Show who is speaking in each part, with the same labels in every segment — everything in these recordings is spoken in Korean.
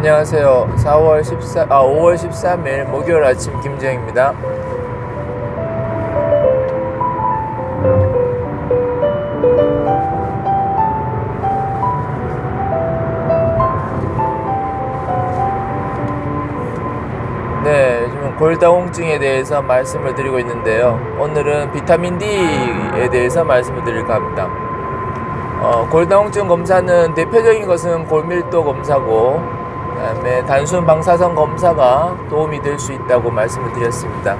Speaker 1: 안녕하세요. 4월 14, 아, 5월 13일 목요일 아침 김재영입니다. 네, 요즘은 골다공증에 대해서 말씀을 드리고 있는데요. 오늘은 비타민 D에 대해서 말씀을 드릴까 합니다. 어, 골다공증 검사는 대표적인 것은 골밀도 검사고, 그다음에 단순 방사선 검사가 도움이 될 수 있다고 말씀을 드렸습니다.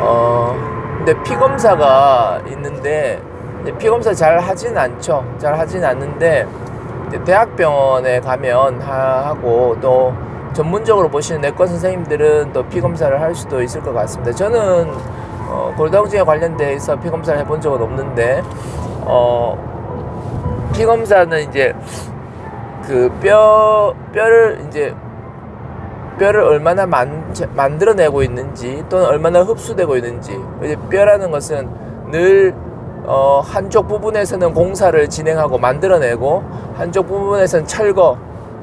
Speaker 1: 어, 근데 피 검사가 있는데 피 검사 잘 하진 않죠. 잘 하진 않는데 대학병원에 가면 하, 하고 또 전문적으로 보시는 내과 선생님들은 또 피 검사를 할 수도 있을 것 같습니다. 저는 어, 골다공증에 관련돼서 피 검사를 해본 적은 없는데 어, 피 검사는 이제 그 뼈 뼈를 이제 뼈를 얼마나 만, 만들어내고 있는지 또는 얼마나 흡수되고 있는지 이제 뼈라는 것은 늘 어, 한쪽 부분에서는 공사를 진행하고 만들어내고 한쪽 부분에서는 철거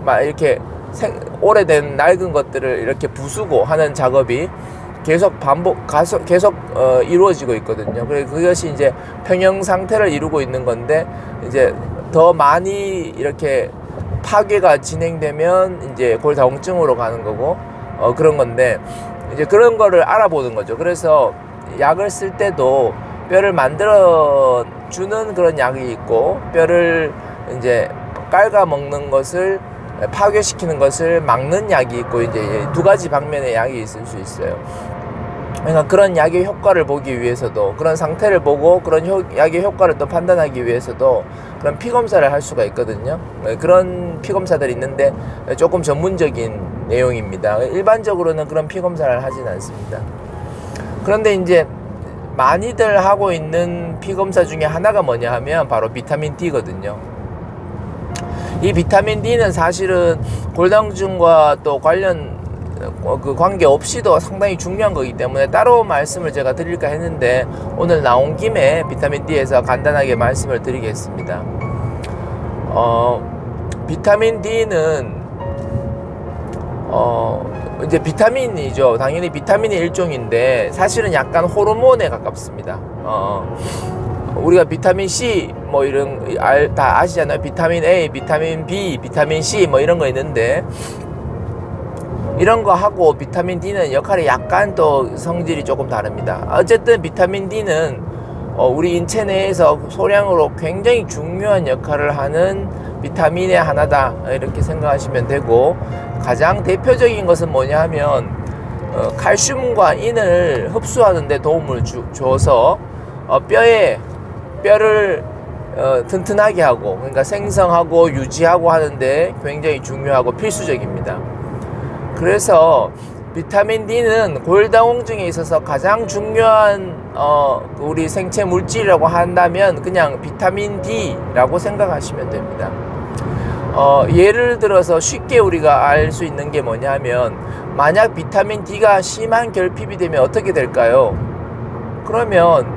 Speaker 1: 막 이렇게 생, 오래된 낡은 것들을 이렇게 부수고 하는 작업이 계속 반복 가속, 계속 어, 이루어지고 있거든요. 그래서 그것이 이제 평형 상태를 이루고 있는 건데 이제 더 많이 이렇게 파괴가 진행되면 이제 골다공증으로 가는 거고 어, 그런 건데 이제 그런 거를 알아보는 거죠. 그래서 약을 쓸 때도 뼈를 만들어 주는 그런 약이 있고 뼈를 이제 깔아 먹는 것을 파괴시키는 것을 막는 약이 있고 이제 두 가지 방면의 약이 있을 수 있어요. 그러니까 그런 약의 효과를 보기 위해서도 그런 상태를 보고 그런 효, 약의 효과를 또 판단하기 위해서도 그런 피 검사를 할 수가 있거든요. 네, 그런 피 검사들이 있는데 조금 전문적인 내용입니다. 일반적으로는 그런 피 검사를 하진 않습니다. 그런데 이제 많이들 하고 있는 피 검사 중에 하나가 뭐냐 하면 바로 비타민 D거든요. 이 비타민 D는 사실은 골다공증과 또 관련 어, 그 관계 없이도 상당히 중요한 거기 때문에 따로 말씀을 제가 드릴까 했는데 오늘 나온 김에 비타민 D에서 간단하게 말씀을 드리겠습니다. 어, 비타민 D는 어, 이제 비타민이죠. 당연히 비타민의 일종인데 사실은 약간 호르몬에 가깝습니다. 어, 우리가 비타민 C 뭐 이런 알, 다 아시잖아요. 비타민 A, 비타민 B, 비타민 C 뭐 이런 거 있는데 이런 거 하고 비타민 D는 역할이 약간 또 성질이 조금 다릅니다. 어쨌든 비타민 D는 어, 우리 인체 내에서 소량으로 굉장히 중요한 역할을 하는 비타민의 하나다 이렇게 생각하시면 되고 가장 대표적인 것은 뭐냐 하면 어, 칼슘과 인을 흡수하는 데 도움을 주, 줘서 어, 뼈에 뼈를 어, 튼튼하게 하고 그러니까 생성하고 유지하고 하는데 굉장히 중요하고 필수적입니다. 그래서 비타민 D는 골다공증에 있어서 가장 중요한 어, 우리 생체 물질이라고 한다면 그냥 비타민 D라고 생각하시면 됩니다. 어, 예를 들어서 쉽게 우리가 알 수 있는 게 뭐냐면 만약 비타민 D가 심한 결핍이 되면 어떻게 될까요? 그러면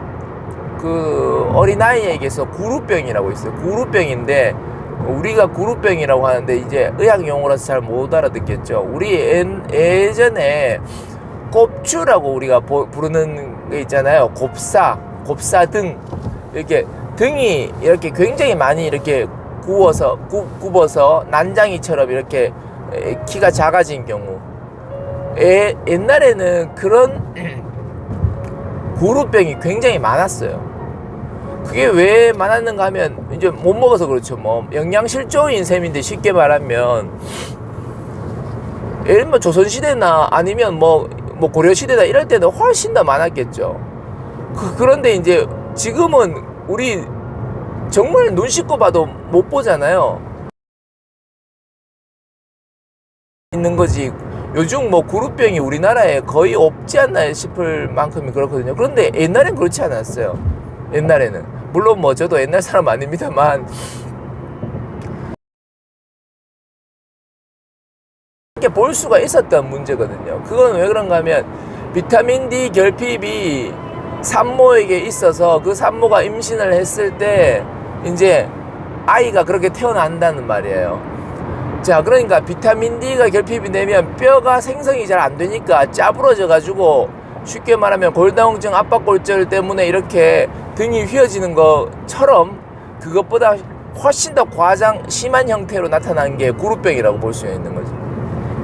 Speaker 1: 그 어린아이에게서 구루병이라고 있어요. 구루병인데 우리가 구루병이라고 하는데 이제 의학 용어라서 잘 못 알아듣겠죠. 우리 예, 예전에 꼽추라고 우리가 보, 부르는 게 있잖아요. 곱사, 곱사 등 이렇게 등이 이렇게 굉장히 많이 이렇게 구워서 구, 굽어서 난장이처럼 이렇게 키가 작아진 경우 에, 옛날에는 그런 구루병이 굉장히 많았어요. 그게 왜 많았는가 하면 이제 못 먹어서 그렇죠. 뭐 영양실조인 셈인데 쉽게 말하면 예를 들면 조선시대나 아니면 뭐, 뭐 고려시대나 이럴 때는 훨씬 더 많았겠죠. 그, 그런데 이제 지금은 우리 정말 눈 씻고 봐도 못 보잖아요. 있는 거지. 요즘 뭐 구루병이 우리나라에 거의 없지 않나 싶을 만큼이 그렇거든요. 그런데 옛날엔 그렇지 않았어요. 옛날에는. 물론 뭐 저도 옛날 사람 아닙니다만 이렇게 볼 수가 있었던 문제거든요. 그건 왜 그런가 하면 비타민 D 결핍이 산모에게 있어서 그 산모가 임신을 했을 때 이제 아이가 그렇게 태어난다는 말이에요. 자, 그러니까 비타민 D가 결핍이 되면 뼈가 생성이 잘 안 되니까 짜부러져 가지고 쉽게 말하면 골다공증 압박골절 때문에 이렇게 등이 휘어지는 것처럼 그것보다 훨씬 더 과장 심한 형태로 나타난 게 구루병이라고 볼 수 있는 거죠.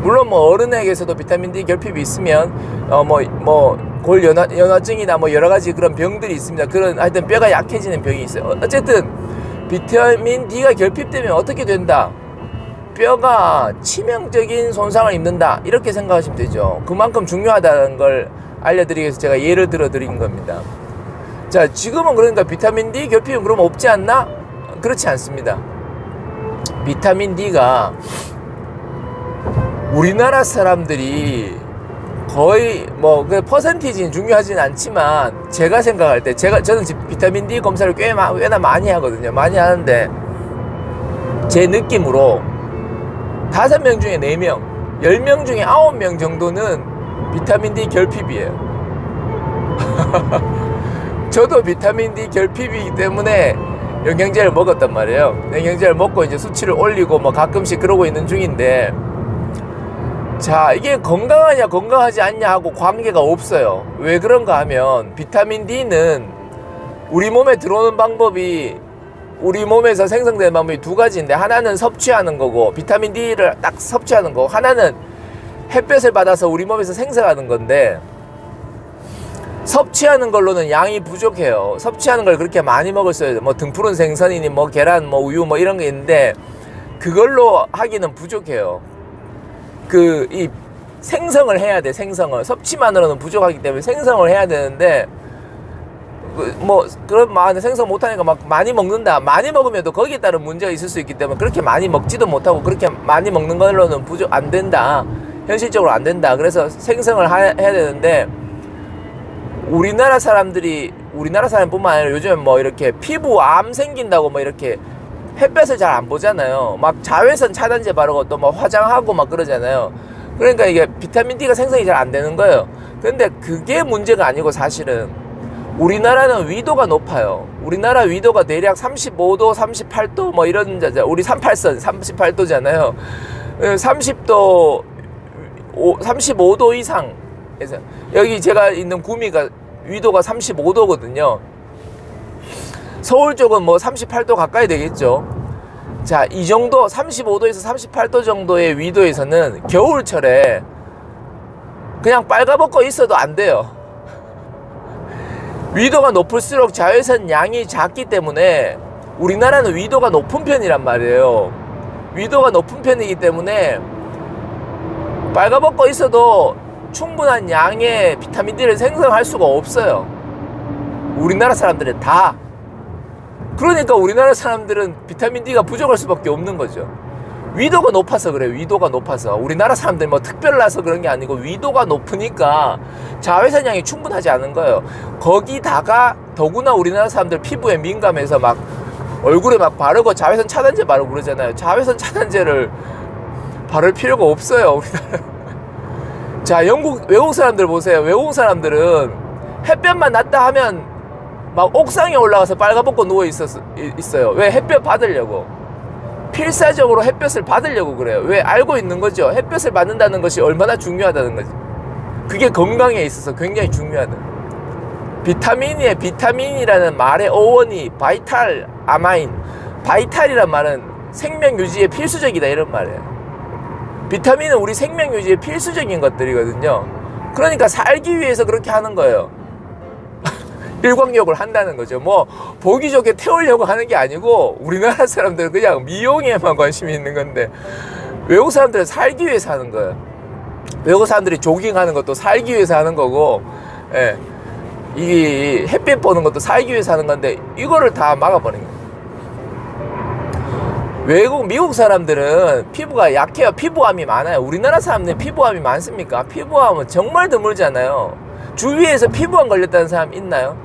Speaker 1: 물론 뭐 어른에게서도 비타민 D 결핍이 있으면 어뭐뭐골 연화 연화증이나 뭐 여러 가지 그런 병들이 있습니다. 그런 하여튼 뼈가 약해지는 병이 있어요. 어- 어쨌든 비타민 D가 결핍되면 어떻게 된다? 뼈가 치명적인 손상을 입는다. 이렇게 생각하시면 되죠. 그만큼 중요하다는 걸 알려드리기 위해서 제가 예를 들어 드린 겁니다. 자, 지금은 그러니까 비타민 D 결핍은 그럼 없지 않나? 그렇지 않습니다. 비타민 D가 우리나라 사람들이 거의 뭐 그 퍼센티지는 중요하진 않지만 제가 생각할 때 제가 저는 비타민 D 검사를 꽤 마- 꽤나 많이 하거든요. 많이 하는데 제 느낌으로 다섯 명 중에 네 명, 열 명 중에 아홉 명 정도는 비타민 D 결핍이에요. 저도 비타민 D 결핍이기 때문에 영양제를 먹었단 말이에요. 영양제를 먹고 이제 수치를 올리고 뭐 가끔씩 그러고 있는 중인데 자, 이게 건강하냐 건강하지 않냐 하고 관계가 없어요. 왜 그런가 하면 비타민 D는 우리 몸에 들어오는 방법이 우리 몸에서 생성되는 방법이 두 가지인데 하나는 섭취하는 거고 비타민 D를 딱 섭취하는 거고 하나는 햇볕을 받아서 우리 몸에서 생성하는 건데 섭취하는 걸로는 양이 부족해요. 섭취하는 걸 그렇게 많이 있어요. 뭐 등푸른 생선이니 뭐 계란, 뭐 우유 뭐 이런 게 있는데 그걸로 하기는 부족해요. 그 이 생성을 해야 돼. 생성을 섭취만으로는 부족하기 때문에 생성을 해야 되는데 그뭐 그런 마음에 생성 못하니까 막 많이 먹는다. 많이 먹으면 또 거기에 따른 문제가 있을 수 있기 때문에 그렇게 많이 먹지도 못하고 그렇게 많이 먹는 걸로는 부족 안 된다. 현실적으로 안 된다. 그래서 생성을 하- 해야 되는데 우리나라 사람들이 우리나라 사람뿐만 아니라 요즘 뭐 이렇게 피부암 생긴다고 뭐 이렇게 햇볕을 잘 안 보잖아요. 막 자외선 차단제 바르고 또 막 화장하고 막 그러잖아요. 그러니까 이게 비타민 D가 생성이 잘 안 되는 거예요. 근데 그게 문제가 아니고 사실은 우리나라는 위도가 높아요. 우리나라 위도가 대략 35도, 38도 뭐 이런 자자. 우리 38선 38도잖아요. 30도 35도 이상 그래서 여기 제가 있는 구미가 위도가 35도거든요. 서울 쪽은 뭐 38도 가까이 되겠죠. 자, 이 정도 35도에서 38도 정도의 위도에서는 겨울철에 그냥 빨가벗고 있어도 안 돼요. 위도가 높을수록 자외선 양이 작기 때문에 우리나라는 위도가 높은 편이란 말이에요. 위도가 높은 편이기 때문에 빨가벗고 있어도 충분한 양의 비타민 D를 생성할 수가 없어요. 우리나라 사람들은 다. 그러니까 우리나라 사람들은 비타민 D가 부족할 수밖에 없는 거죠. 위도가 높아서 그래요. 위도가 높아서. 우리나라 사람들 뭐 특별나서 그런 게 아니고 위도가 높으니까 자외선량이 충분하지 않은 거예요. 거기다가 더구나 우리나라 사람들 피부에 민감해서 막 얼굴에 막 바르고 자외선 차단제 바르고 그러잖아요. 자외선 차단제를 바를 필요가 없어요. 우리나라. 자, 영국 외국 사람들 보세요. 외국 사람들은 햇볕만 났다 하면 막 옥상에 올라가서 빨가벗고 누워 있었, 있어요. 왜 햇볕 받으려고. 필사적으로 햇볕을 받으려고 그래요. 왜 알고 있는 거죠. 햇볕을 받는다는 것이 얼마나 중요하다는 거지. 그게 건강에 있어서 굉장히 중요하다. 비타민의 비타민이라는 말의 어원이 바이탈 아마인. 바이탈이란 말은 생명 유지에 필수적이다 이런 말이에요. 비타민은 우리 생명 유지에 필수적인 것들이거든요. 그러니까 살기 위해서 그렇게 하는 거예요. 일광욕을 한다는 거죠. 뭐 보기 좋게 태우려고 하는 게 아니고 우리나라 사람들은 그냥 미용에만 관심이 있는 건데 외국 사람들은 살기 위해서 하는 거예요. 외국 사람들이 조깅하는 것도 살기 위해서 하는 거고, 예. 이 햇빛 보는 것도 살기 위해서 하는 건데 이거를 다 막아버린 거예요. 외국 미국 사람들은 피부가 약해요. 피부암이 많아요. 우리나라 사람들 피부암이 많습니까? 피부암은 정말 드물잖아요. 주위에서 피부암 걸렸다는 사람 있나요?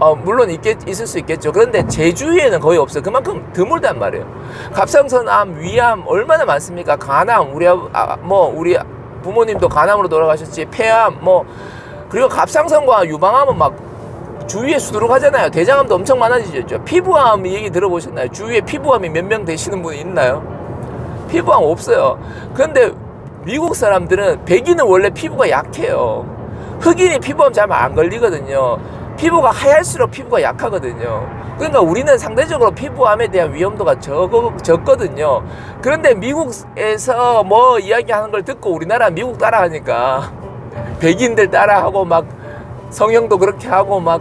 Speaker 1: 어, 물론 있겠, 있을 수 있겠죠. 그런데 제 주위에는 거의 없어요. 그만큼 드물단 말이에요. 갑상선암, 위암 얼마나 많습니까? 간암, 우리 아, 아, 뭐 우리 부모님도 간암으로 돌아가셨지. 폐암, 뭐 그리고 갑상선과 유방암은 막 주위에 수두룩하잖아요. 대장암도 엄청 많아지죠. 피부암 얘기 들어보셨나요? 주위에 피부암이 몇 명 되시는 분이 있나요? 피부암 없어요. 그런데 미국 사람들은 백인은 원래 피부가 약해요. 흑인이 피부암 잘 안 걸리거든요. 피부가 하얄수록 피부가 약하거든요. 그러니까 우리는 상대적으로 피부암에 대한 위험도가 적, 적거든요. 그런데 미국에서 뭐 이야기하는 걸 듣고 우리나라 미국 따라하니까 백인들 따라하고 막 성형도 그렇게 하고 막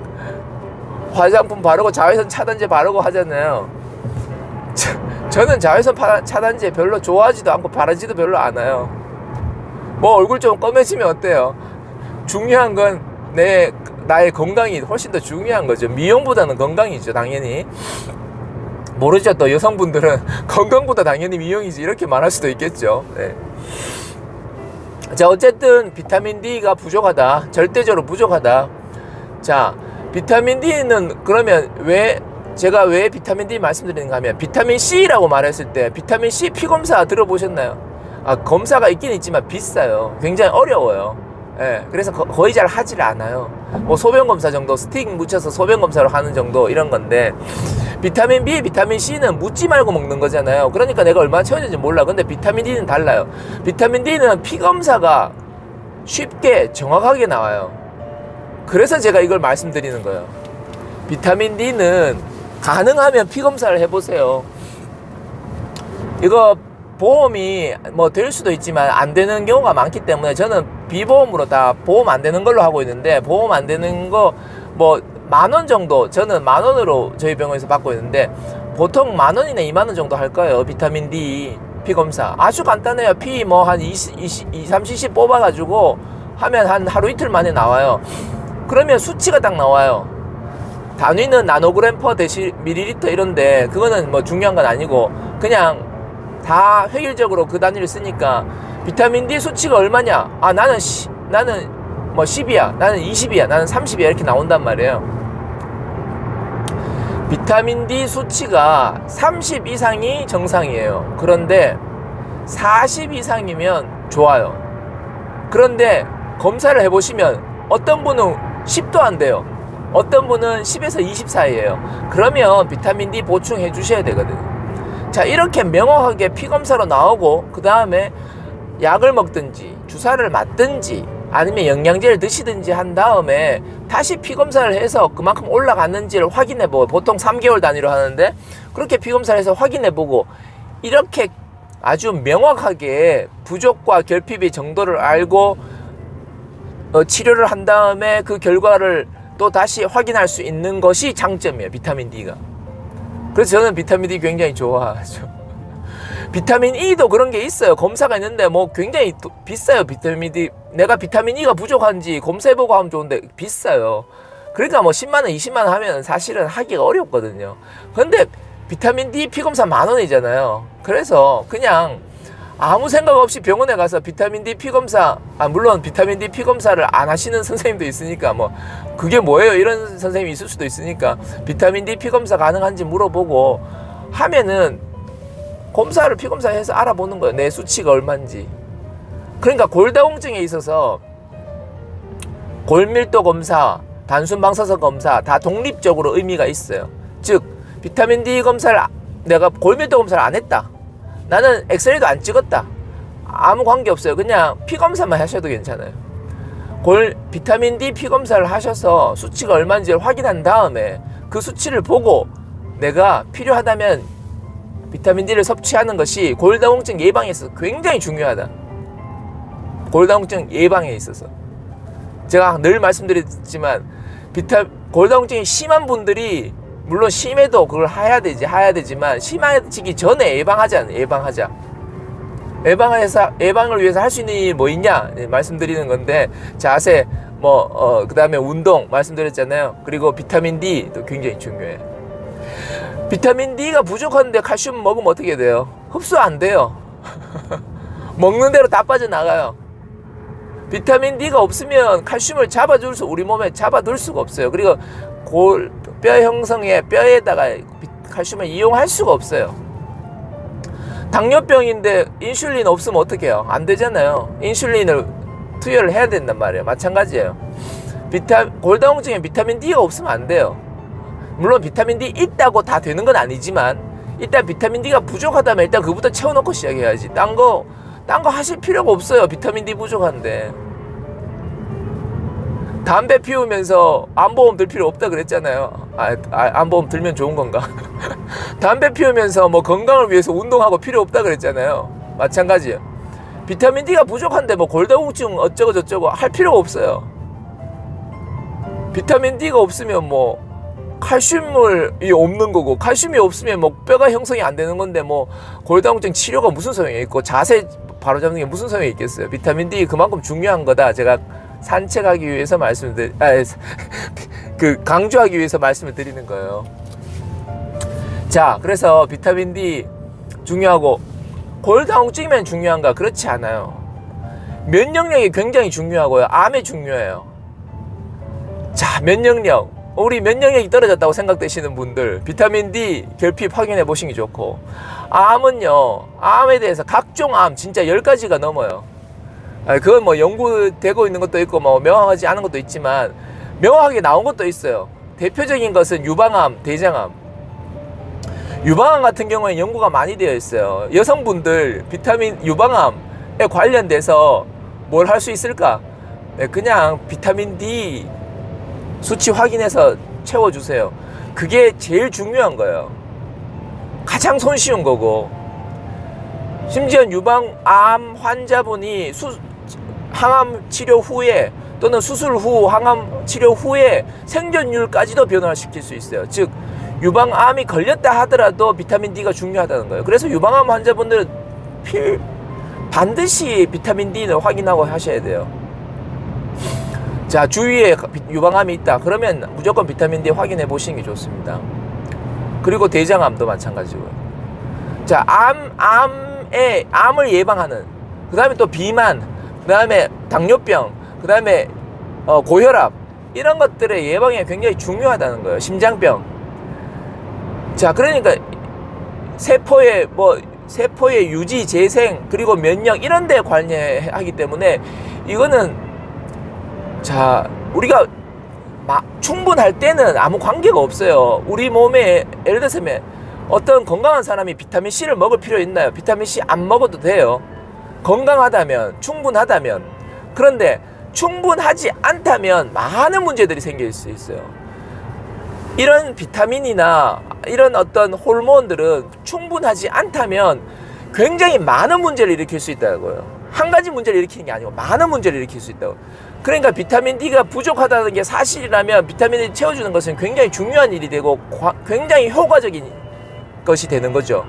Speaker 1: 화장품 바르고 자외선 차단제 바르고 하잖아요. 저, 저는 자외선 파- 차단제 별로 좋아하지도 않고 바르지도 별로 않아요. 뭐 얼굴 좀 검해지면 어때요? 중요한 건 내 나의 건강이 훨씬 더 중요한 거죠. 미용보다는 건강이죠, 당연히. 모르죠. 또 여성분들은 건강보다 당연히 미용이지 이렇게 말할 수도 있겠죠. 네. 자, 어쨌든 비타민 D가 부족하다. 절대적으로 부족하다. 자, 비타민 D는 그러면 왜 제가 왜 비타민 D 말씀드리는가 하면 비타민 C라고 말했을 때 비타민 C 피 검사 들어보셨나요? 아, 검사가 있긴 있지만 비싸요. 굉장히 어려워요. 예, 그래서 거, 거의 잘 하질 않아요. 뭐 소변 검사 정도 스틱 묻혀서 소변 검사로 하는 정도 이런 건데 비타민 B, 비타민 C는 묻지 말고 먹는 거잖아요. 그러니까 내가 얼마나 채워졌는지 몰라. 근데 비타민 D는 달라요. 비타민 D는 피 검사가 쉽게 정확하게 나와요. 그래서 제가 이걸 말씀드리는 거예요. 비타민 D는 가능하면 피 검사를 해보세요. 이거 보험이 뭐 될 수도 있지만 안 되는 경우가 많기 때문에 저는 비보험으로 다 보험 안 되는 걸로 하고 있는데 보험 안 되는 거 뭐 만 원 정도 저는 만 원으로 저희 병원에서 받고 있는데 보통 만 원이나 이만 원 정도 할 거예요 비타민 D 피 검사 아주 간단해요 피 뭐 한 20, 20, 2, 30cc 뽑아가지고 하면 한 하루 이틀 만에 나와요 그러면 수치가 딱 나와요 단위는 나노그램 퍼 데시 밀리리터 이런데 그거는 뭐 중요한 건 아니고 그냥 다 획일적으로 그 단위를 쓰니까 비타민 D 수치가 얼마냐? 아 나는 시, 나는 뭐 10이야, 나는 20이야, 나는 30이야 이렇게 나온단 말이에요. 비타민 D 수치가 30 이상이 정상이에요. 그런데 40 이상이면 좋아요. 그런데 검사를 해보시면 어떤 분은 10도 안 돼요. 어떤 분은 10에서 20 사이에요. 그러면 비타민 D 보충해 주셔야 되거든요. 자 이렇게 명확하게 피 검사로 나오고 그 다음에 약을 먹든지 주사를 맞든지 아니면 영양제를 드시든지 한 다음에 다시 피 검사를 해서 그만큼 올라갔는지를 확인해 보고 보통 3개월 단위로 하는데 그렇게 피 검사를 해서 확인해 보고 이렇게 아주 명확하게 부족과 결핍의 정도를 알고 어, 치료를 한 다음에 그 결과를 또 다시 확인할 수 있는 것이 장점이에요 비타민 D가 그래서 저는 비타민 D 굉장히 좋아하죠. 비타민 E도 그런 게 있어요. 검사가 있는데 뭐 굉장히 또 비싸요. 비타민 D. 내가 비타민 E가 부족한지 검사해보고 하면 좋은데 비싸요. 그러니까 뭐 10만 원, 20만 원 하면 사실은 하기가 어렵거든요. 근데 비타민 D 피 검사 만 원이잖아요. 그래서 그냥 아무 생각 없이 병원에 가서 비타민 D 피 검사, 아 물론 비타민 D 피 검사를 안 하시는 선생님도 있으니까 뭐 그게 뭐예요? 이런 선생님이 있을 수도 있으니까 비타민 D 피 검사 가능한지 물어보고 하면은 검사를 피 검사해서 알아보는 거예요. 내 수치가 얼마인지. 그러니까 골다공증에 있어서 골밀도 검사, 단순 방사선 검사 다 독립적으로 의미가 있어요. 즉 비타민 D 검사를 아- 내가 골밀도 검사를 안 했다. 나는 엑스레이도 안 찍었다. 아무 관계 없어요. 그냥 피 검사만 하셔도 괜찮아요. 골 비타민 D 피 검사를 하셔서 수치가 얼마인지를 확인한 다음에 그 수치를 보고 내가 필요하다면 비타민 D를 섭취하는 것이 골다공증 예방에 있어서 굉장히 중요하다. 골다공증 예방에 있어서 제가 늘 말씀드렸지만 비타 골다공증이 심한 분들이 물론 심해도 그걸 해야 되지 해야 되지만 심해지기 전에 예방하자 예방하자. 예방해서 예방을 위해서 할 수 있는 일이 뭐 있냐? 네, 말씀드리는 건데 자세 뭐 어, 그다음에 운동 말씀드렸잖아요. 그리고 비타민 D도 굉장히 중요해. 비타민 D가 부족한데 칼슘 먹으면 어떻게 돼요? 흡수 안 돼요. 먹는 대로 다 빠져나가요. 비타민 D가 없으면 칼슘을 잡아줄 수 우리 몸에 잡아둘 수가 없어요. 그리고 골, 뼈 형성에 뼈에다가 비- 칼슘을 이용할 수가 없어요. 당뇨병인데 인슐린 없으면 어떻게 해요? 안 되잖아요. 인슐린을 투여를 해야 된단 말이에요. 마찬가지예요. 비타 골다공증에 비타민 D가 없으면 안 돼요. 물론 비타민 D 있다고 다 되는 건 아니지만 일단 비타민 D가 부족하다면 일단 그부터 채워놓고 시작해야지. 딴 거, 딴 거 하실 필요가 없어요. 비타민 D 부족한데. 담배 피우면서 안보험 들 필요 없다 그랬잖아요. 아, 아 안보험 들면 좋은 건가? 담배 피우면서 뭐 건강을 위해서 운동하고 필요 없다 그랬잖아요. 마찬가지예요. 비타민 D가 부족한데 뭐 골다공증 어쩌고 저쩌고 할 필요가 없어요. 비타민 D가 없으면 뭐 칼슘이 없는 거고 칼슘이 없으면 뭐 뼈가 형성이 안 되는 건데 뭐 골다공증 치료가 무슨 소용이 있고 자세 바로 잡는 게 무슨 소용이 있겠어요. 비타민 D 그만큼 중요한 거다. 제가 산책하기 위해서 말씀을 드리, 아, 그 강조하기 위해서 말씀을 드리는 거예요. 자, 그래서 비타민 D 중요하고 골다공증이면 중요한가? 그렇지 않아요. 면역력이 굉장히 중요하고요. 암에 중요해요. 자, 면역력. 우리 면역력이 떨어졌다고 생각되시는 분들 비타민 D 결핍 확인해 보시는 게 좋고 암은요 암에 대해서 각종 암 진짜 10가지가 넘어요 아, 그건 뭐 연구되고 있는 것도 있고 뭐 명확하지 않은 것도 있지만 명확하게 나온 것도 있어요 대표적인 것은 유방암 대장암 유방암 같은 경우에 연구가 많이 되어 있어요 여성분들 비타민 유방암에 관련돼서 뭘 할 수 있을까 네, 그냥 비타민 D 수치 확인해서 채워주세요. 그게 제일 중요한 거예요. 가장 손쉬운 거고. 심지어 유방암 환자분이 수, 항암 치료 후에 또는 수술 후 항암 치료 후에 생존율까지도 변화시킬 수 있어요. 즉 유방암이 걸렸다 하더라도 비타민 D가 중요하다는 거예요. 그래서 유방암 환자분들은 필 반드시 비타민 D는 확인하고 하셔야 돼요. 자 주위에 유방암이 있다 그러면 무조건 비타민 D 확인해 보시는 게 좋습니다 그리고 대장암도 마찬가지고요 자 암 암에 암을 예방하는 그 다음에 또 비만 그 다음에 당뇨병 그 다음에 어, 고혈압 이런 것들의 예방이 굉장히 중요하다는 거예요 심장병 자 그러니까 세포의 뭐 세포의 유지 재생 그리고 면역 이런 데 관여하기 때문에 이거는 자, 우리가 마, 충분할 때는 아무 관계가 없어요. 우리 몸에 예를 들면 어떤 건강한 사람이 비타민 C를 먹을 필요 있나요? 비타민 C 안 먹어도 돼요. 건강하다면, 충분하다면. 그런데 충분하지 않다면 많은 문제들이 생길 수 있어요. 이런 비타민이나 이런 어떤 호르몬들은 충분하지 않다면 굉장히 많은 문제를 일으킬 수 있다고요. 한 가지 문제를 일으키는 게 아니고 많은 문제를 일으킬 수 있다고. 그러니까 비타민 D가 부족하다는 게 사실이라면 비타민 D 채워주는 것은 굉장히 중요한 일이 되고 과- 굉장히 효과적인 것이 되는 거죠.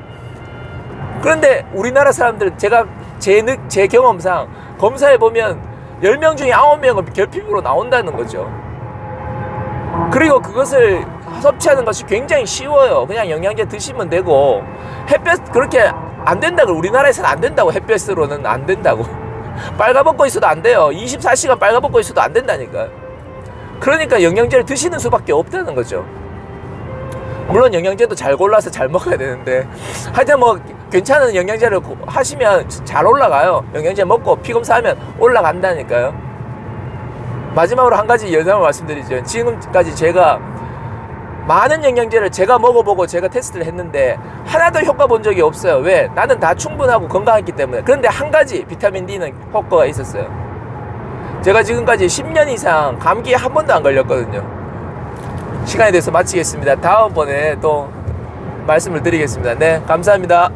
Speaker 1: 그런데 우리나라 사람들 제가 제, 느, 제 경험상 검사해 보면 10명 중에 9명은 결핍으로 나온다는 거죠. 그리고 그것을 섭취하는 것이 굉장히 쉬워요. 그냥 영양제 드시면 되고 햇볕 그렇게 안 된다고 우리나라에서는 안 된다고 햇볕으로는 안 된다고 빨가벗고 있어도 안 돼요. 24시간 빨가벗고 있어도 안 된다니까. 그러니까 영양제를 드시는 수밖에 없다는 거죠. 물론 영양제도 잘 골라서 잘 먹어야 되는데 하여튼 뭐 괜찮은 영양제를 고- 하시면 잘 올라가요. 영양제 먹고 피 검사하면 올라간다니까요. 마지막으로 한 가지 여담을 말씀드리죠. 지금까지 제가 많은 영양제를 제가 먹어보고 제가 테스트를 했는데 하나도 효과 본 적이 없어요. 왜? 나는 다 충분하고 건강했기 때문에. 그런데 한 가지 비타민 D는 효과가 있었어요. 제가 지금까지 10년 이상 감기에 한 번도 안 걸렸거든요. 시간이 돼서 마치겠습니다. 다음번에 또 말씀을 드리겠습니다. 네, 감사합니다.